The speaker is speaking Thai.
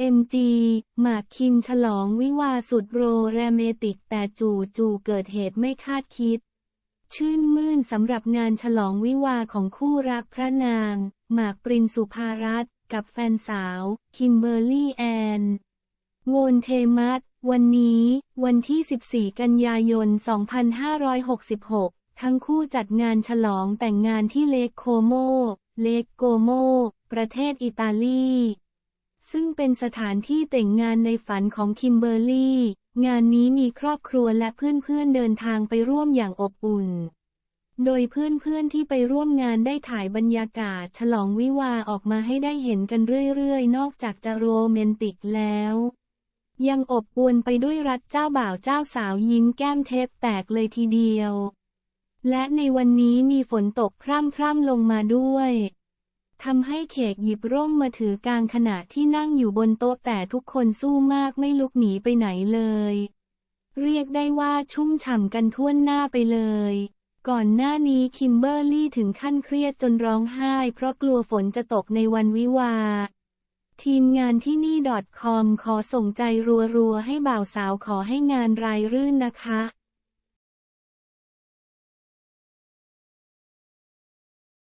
OMG หมากคิมฉลองวิวาสุดโรแรมเมติกแต่จู่จู่ๆเกิดเหตุไม่คาดคิด ชื่นมื่นสำหรับงานฉลองวิวาของคู่รักพระนาง หมากปรินสุภารัตกับแฟนสาว คิมเบอร์รี่แอนโวนเทมัสวันนี้ วันที่ 14 กันยายน 2566 ทั้งคู่จัดงานฉลองแต่งงานที่เลกโคโม เลกโกโม ประเทศอิตาลี ซึ่งเป็นสถานที่แต่งงานในฝันของคิมเบอร์รี่ งานนี้มีครอบครัวและเพื่อนๆเดินทางไปร่วมอย่างอบอุ่น โดยเพื่อนๆที่ไปร่วมงานได้ถ่ายบรรยากาศ ฉลองวิวาออกมาให้ได้เห็นกันเรื่อยๆ นอกจากจะโรแมนติกแล้ว ยังอบอวลไปด้วยรัฐเจ้าบ่าวเจ้าสาวยิ้มแก้มเทปแตกเลยทีเดียว และในวันนี้มีฝนตกพร่ำๆลงมาด้วย ทำให้เขกหยิบร่มมาถือกลางขณะที่นั่งอยู่บนโต๊ะแต่ทุกคนสู้มากไม่ลุกหนีไปไหนเลย เรียกได้ว่าชุ่มฉ่ำกันทั่วหน้าไปเลย ก่อนหน้านี้คิมเบอร์รี่ถึงขั้นเครียดจนร้องไห้ เพราะกลัวฝนจะตกในวันวิวา ทีมงานที่นี่ .com ขอส่งใจรัวๆให้บ่าวสาวขอให้งานรายรื่นนะคะ